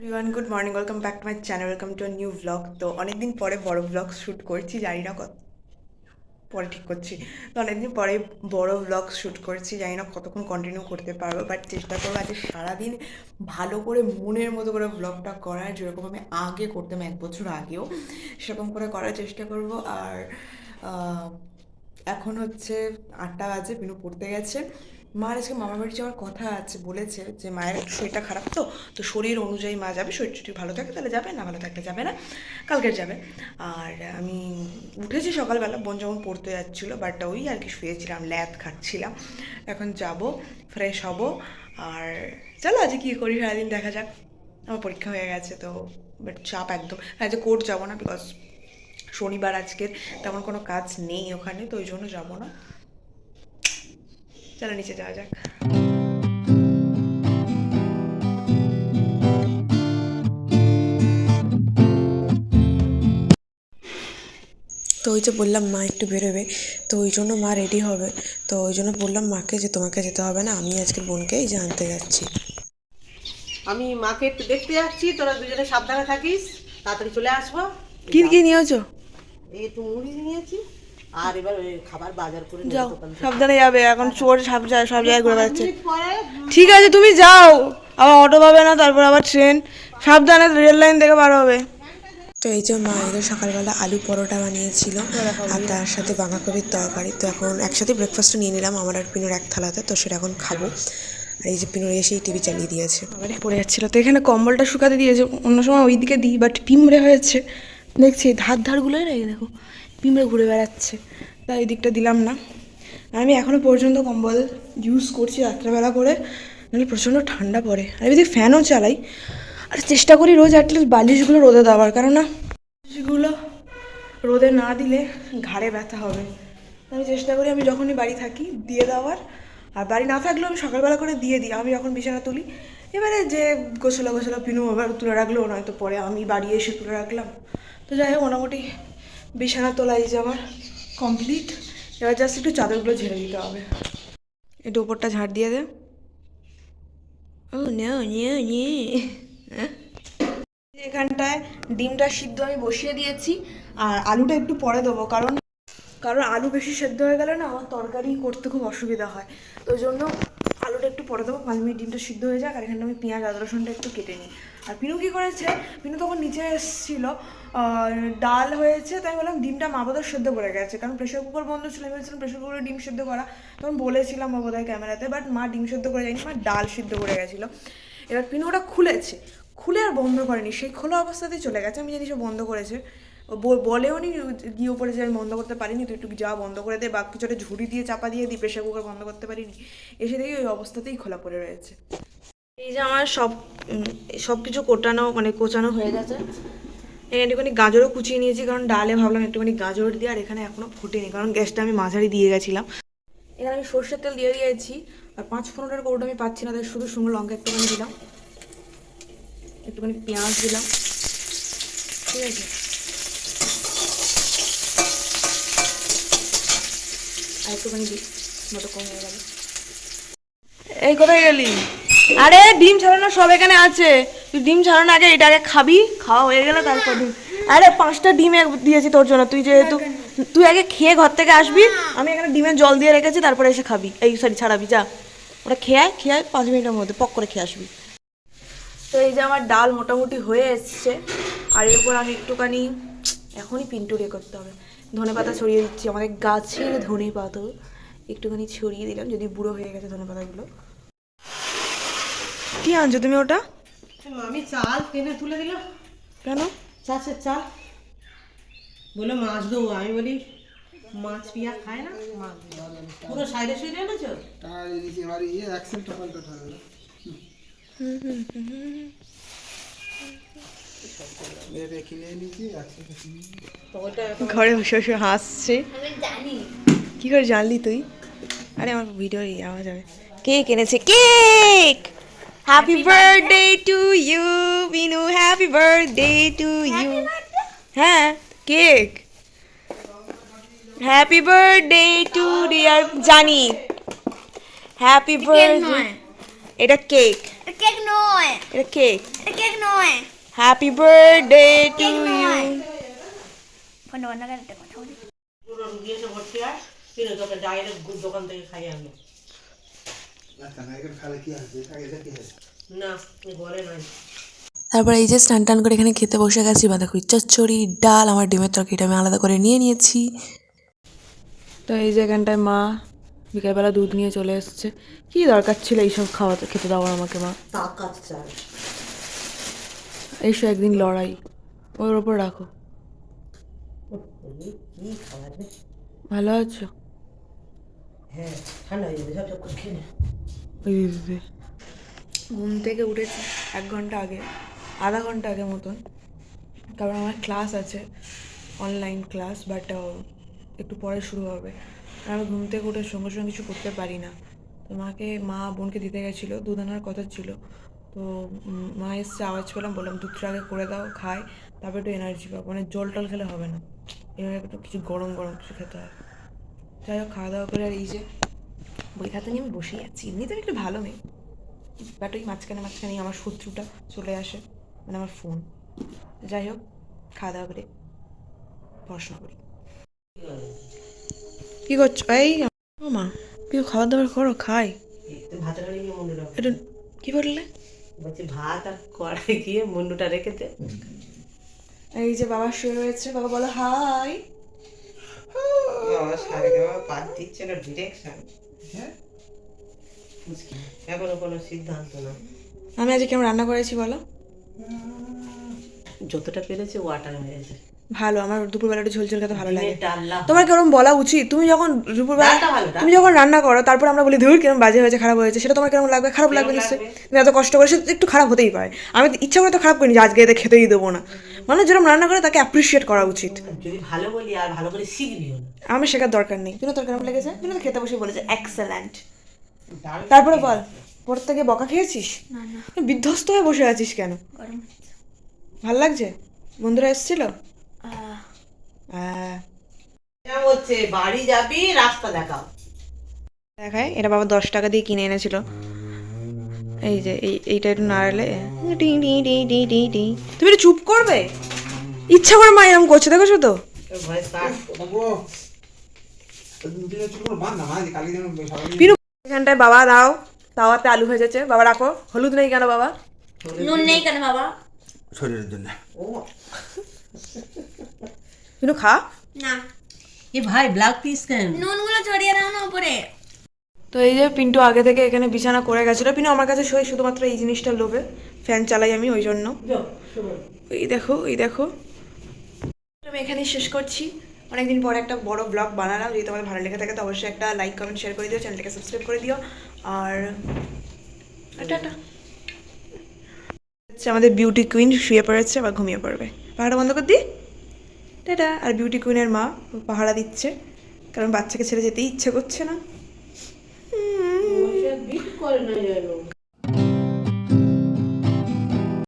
Everyone good morning welcome back to my channel welcome to new vlog তো অনেকদিন পরে বড় ব্লগ শ্যুট করছি, জানি না কত পরে ঠিক করছি। তো অনেকদিন পরে বড় ব্লগ শ্যুট করছি, জানি না কতক্ষণ কন্টিনিউ করতে পারব বাট চেষ্টা করব আজকে সারাদিন ভালো করে মনের মতো করে ব্লগটা করার, যেরকম আমি আগে করতাম এক বছর আগেও, সেরকম করে করার চেষ্টা করব। আর এখন হচ্ছে আটটা বাজে, পিনু পড়তে গেছে। মার আজকে মামার বাড়ি যাওয়ার কথা আছে, বলেছে যে মায়ের শরীরটা খারাপ তো তো শরীর অনুযায়ী মা যাবে, শরীর যদি ভালো থাকে তাহলে যাবে, না ভালো থাকলে যাবে না কালকে যাবে। আর আমি উঠেছি সকালবেলা, বোন যখন পড়তে যাচ্ছিল বাট ওই আর কি শুয়েছিলাম, ল্যাদ খাচ্ছিলাম। এখন যাব ফ্রেশ হব, আর চলো আজকে কী করি, সারাদিন দেখা যাক। আমার পরীক্ষা হয়ে গেছে তো বাট চাপ একদম। হ্যাঁ যে কোর্ট যাব না বিকজ শনিবার আজকের, তেমন কোনো কাজ নেই ওখানে, তো ওই জন্য যাব না। চলো নিচে যাওয়া যাক। তো ওই যে বললাম মা একটু বেরোবে তো ওই জন্য মা রেডি হবে। তো ওই জন্য বললাম মাকে যে তোমাকে যেতে হবে না আমি আজকে বোনকে এই যে আনতে যাচ্ছি। আমি মাকে একটু দেখতে যাচ্ছি তোরা দুজনে সাবধানে থাকিস তাড়াতাড়ি চলে আসব। কি কি নিয়েছো? এই একটু মুড়ি নিয়েছি। আর এবার খাবার বাজার করে যাও সাবধানে যাবে এখন চোর সব জায়গায় সব জায়গায় ঘুরে বেড়াচ্ছে। ঠিক আছে তুমি যাও আবার অটো পাবে না তারপর আবার ট্রেন সাবধানে রেল লাইন থেকে বার হবে। তো এই যে মা এদের সকালবেলা আলু পরোটা বানিয়েছিল আর তার সাথে বাঁধাকপির তরকারি। তো এখন একসাথে ব্রেকফাস্টও নিয়ে নিলাম আমার আর পিনোর এক থালাতে তো সেটা এখন খাব। আর এই যে পিনোর এসেই টিভি চালিয়ে দিয়েছে। আবার পড়ে যাচ্ছিল। তো এখানে কম্বলটা শুকাতে দিয়েছে অন্য সময় ওই দিকে দিই বাট পিমড়ে হয়েছে। দেখছি ধার ধারগুলোই রেখে দেখো। পিমড়ে ঘুরে বেড়াচ্ছে। তাই এই দিকটা দিলাম না। আমি এখনও পর্যন্ত কম্বল ইউজ করছি রাত্রেবেলা করে, নাহলে প্রচণ্ড ঠান্ডা পড়ে। আর এদিকে ফ্যানও চালাই। আর চেষ্টা করি রোজ অ্যাটলিস্ট বালিশগুলো রোদে দেওয়ার। কারণ না বালিশগুলো রোদে না দিলে ঘাড়ে ব্যথা হবে। আমি চেষ্টা করি আমি যখনই বাড়ি থাকি দিয়ে দেওয়ার। আর বাড়ি না থাকলেও আমি সকালবেলা করে দিয়ে দিই। আমি যখন বিছানা তুলি, এবারে যে গোছলা গোছলা পিনু আবার তুলে রাখল, নয়তো পরে আমি বাড়ি এসে তুলে রাখলাম। তো যাই হোক, মোটামুটি বিছানা তোলা এই যে আমার কমপ্লিট এবার জাস্ট একটু চাদরগুলো ঝেড়ে দিতে হবে। একটু উপরটা ঝাড় দিয়ে দে। ও নো নো নো এখানটায় ডিমটা সিদ্ধ আমি বসিয়ে দিয়েছি, আর আলুটা একটু পরে দেবো, কারণ কারণ আলু বেশি সেদ্ধ হয়ে গেলে না আমার তরকারি করতে খুব অসুবিধা হয়। তো জন্য আলুটা একটু পরে দেবো, পাঁচ মিনিট ডিমটা সিদ্ধ হয়ে যাক, আর এখানে আমি পেঁয়াজ, আদা, রসুনটা একটু কেটে নিই। আর পিনু কী করেছে? পিনু তখন নিচে এসেছিল ডাল হয়েছে, তাই বললাম ডিমটা মা বোধহয় সেদ্ধ করে গেছে, কারণ প্রেশার কুকার বন্ধ ছিল, আমি ভেবেছিলাম প্রেশার কুকারে ডিম সেদ্ধ করা। তখন বলেছিলাম বা বোধহয় ক্যামেরাতে বাট মা ডিম সেদ্ধ করে যায়নি, মা ডাল সিদ্ধ করে গেছিল। এবার পিনু ওটা খুলেছে, খুলে আর বন্ধ করেনি, সেই খোলা অবস্থাতেই চলে গেছে, আমি জানি সে বন্ধ করেছে। বলেও নি গিয়ে উপরে যে আমি বন্ধ করতে পারিনি, তুই একটু যা বন্ধ করে দে, বা কিছু একটা ঝুড়ি দিয়ে চাপা দিয়ে দিই প্রেশার কুকার বন্ধ করতে পারিনি। এসে দেখি ওই অবস্থাতেই খোলা পড়ে রয়েছে। এই যে আমার সব সব কিছু কোটানো মানে কোচানো হয়ে গেছে। এখানে একটুখানি গাজরও কুচিয়ে নিয়েছি, কারণ ডালে ভাবলাম একটুখানি গাজর দিয়ে, আর এখানে এখনও ফুটেনি, কারণ গ্যাসটা আমি মাঝারি দিয়ে গেছিলাম। এখানে আমি সর্ষের তেল দিয়ে দিয়েছি, আর পাঁচ ফোড়নের কৌটো আমি পাচ্ছি না, তাই শুধু শুকনো লঙ্কা একটুখানি দিলাম। একটুখানি পেঁয়াজ দিলাম। ঠিক আছে? আর একটুখানি মতো কম হয়ে গেল এই কোথায় গেলি? আরে ডিম ছাড়ানো সব এখানে আছে। তুই ডিম ছাড়ানো আগে এটা আগে খাবি খাওয়া হয়ে গেলে তারপর ডিম। আরে পাঁচটা ডিম এক- দিয়েছি তোর জন্য। তুই যেহেতু তুই আগে খেয়ে ঘর থেকে আসবি আমি এখানে ডিমের জল দিয়ে রেখেছি তারপরে এসে খাবি। এই সরি ছাড়াবি যা। ওটা খেয়ে আয়, খেয়ে আয়, পাঁচ মিনিটের মধ্যে পক করে খেয়ে আসবি। তো এই যে আমার ডাল মোটামুটি হয়ে এসছে। আর এর উপর আমি একটুখানি এখনই পিন্টু রে করতে হবে। ধনে পাতা ছড়িয়ে দিচ্ছি আমাদের গাছের ধনে পাতা একটুখানি ছড়িয়ে দিলাম যদি বুড়ো হয়ে গেছে ধনে পাতাগুলো কি আনছো তুমি ওটা? আমি চাল টেনে তুলে দিলাম কেন? চাষের চাল। বলে মাছ দেবো আমি বলি মাছ পিয়া খায় না? মাছ পুরো সাইডে সাইডে এনেছো? টাকা দিয়ে দিয়েছি ঘরে বসে বসে হাসছে। কি করে জানলি তুই? আরে আমার ভিডিও আওয়াজ হবে। কেক এনেছে cake! Happy birthday to you Binu happy birthday to you হ্যাঁ cake. Happy birthday to dear জানি। হ্যাপি বার্থডে এটা কেক। কেক নয়। এটা কেক। এটা কেক নয়। Happy birthday to cake you নয় বন্ধ করে একটা কথা বলি পুরো রুগী এসে ভর্তি ফিরে তোকে ডাইরেক্ট দোকান থেকে খাইয়ে আনলো না এখানে খালে কি আছে আগে দেখি না ঘরে নয় তারপর এই যে স্নান টান করে এখানে খেতে বসে গেছি বাঁধাকপি চচ্চড়ি ডাল আমার ডিমের তরকারিটা আমি আলাদা করে নিয়ে নিয়েছি। তো এই যে এখানটায় মা বিকালবেলা দুধ নিয়ে চলে এসছে। কি দরকার ছিল এইসব খাওয়াতে খেতে দেওয়ার আমাকে মা। তাকাত চাল এইসব একদিন লড়াই। ওর ওপর রাখো। ভালো আছো? হ্যাঁ ঘুম থেকে উঠেছি এক ঘণ্টা আগে আধা ঘণ্টা আগে মতন। কারণ আমার ক্লাস আছে অনলাইন ক্লাস বাট একটু পরে শুরু হবে। আমি ঘুম থেকে উঠে সঙ্গে সঙ্গে কিছু করতে পারি না। তো মাকে মা বোনকে দিতে গেছিল দুধ আনার কথা ছিল। তো মা এসছে আওয়াজ পেলাম বললাম দুধটা আগে করে দাও খাই তারপর একটু এনার্জি পাবো। মানে জল টল খেলে হবে না। এবার একটু কিছু গরম গরম কিছু খেতে হয়। যাই হোক খাওয়া দাওয়া করে আর এই যে বই খাতা নিয়ে আমি বসেই আছি। এমনিতে আমি একটু ভালো মেয়ে বাট ওই মাঝখানে মাঝখানে আমার শত্রুটা চলে আসে মানে আমার ফোন যাই হোক খাওয়া দাওয়া করে পড়াশোনা করি। কি করছ? এই মা। কিছু খাওয়া দাবার করো খাই। একটু কি বললে? বলছি ভাত আর কড়াই গিয়ে মুন্ডুটা রেখে দে। এই যে বাবা শুয়ে রয়েছে বাবা বলো হাই। বাবা সারে দেওয়া পাত দিচ্ছে না ডিরেকশন হ্যাঁ? এখনও কোনো সিদ্ধান্ত না। আমি আজকে কেমন রান্না করেছি বলো? যতটা পেরেছে ওয়াটার মেরেছে। ভালো আমার দুপুরবেলা একটু ঝোল ঝোল খেতে ভালো লাগে। তোমার কেরম বলা উচিত? তুমি যখন দুপুরবেলা তুমি যখন রান্না করো তারপর আমরা বলি ধুর কিরম বাজে হয়েছে খারাপ হয়েছে সেটা তোমার কেমন লাগবে? খারাপ লাগবে নিশ্চয়ই। তুমি এত কষ্ট করে সেটা একটু খারাপ হতেই পারে। আমি তো ইচ্ছা করে তো খারাপ করিনি আজকে এতে খেতেই দেবো না। মানুষ যেরকম রান্না করে তাকে অ্যাপ্রিসিয়েট করা উচিত। যদি ভালো বলি আর ভালো করে শিখবিও না। আমার শেখার দরকার নেই। তুমি তোর কেমন লেগেছে? তুমি তো খেতে বসে বলেছে এক্সেলেন্ট তারপরে বল পর থেকে বকা খেয়েছিস? না না। বিধ্বস্ত হয়ে বসে আছিস কেন? ভালো লাগছে? বন্ধুরা এসেছিল? হচ্ছে বাড়ি যাবি রাস্তা দেখাও। দেখায় এটা বাবা দশ টাকা দিয়ে কিনে এনেছিল। এই যে এই এইটা একটু নাড়ালে টি টি টি টি টি টি তুমি একটু চুপ করবে? ইচ্ছা করে মা এরকম করছে দেখেছ তো? পিনু এখানটায় বাবা দাও। তাওয়াতে আলু ভেজেছে। বাবা রাখো। হলুদ নেই কেন বাবা? নুন নেই কেন বাবা? শরীরের জন্য। ও। পিনু খা। না। এ ভাই ব্ল্যাক পিস কেন নুনগুলো ছড়িয়ে দাও না উপরে। তো এই যে পিন্টু আগে থেকে এখানে বিছানা করে গেছিল। পিনু আমার কাছে শোয় শুধুমাত্র এই জিনিসটা লোভে। ফ্যান চালাই আমি ওই জন্য। এই দেখো এই দেখো। আমি এখানেই শেষ করছি। অনেকদিন পরে একটা বড় ব্লগ বানালাম। যদি তোমাদের ভালো লেগে থাকে তো অবশ্যই একটা লাইক কমেন্ট শেয়ার করে দিও চ্যানেলটাকে সাবস্ক্রাইব করে দিও। আর টাটা। হচ্ছে আমাদের বিউটি কুইন শুয়ে পড়েছে বা ঘুমিয়ে পড়বে। পাহাড়া বন্ধ করে দিই টাটা আর বিউটি কুইনের মা পাহারা দিচ্ছে, কারণ বাচ্চাকে ছেড়ে যেতেই ইচ্ছে করছে না। করে না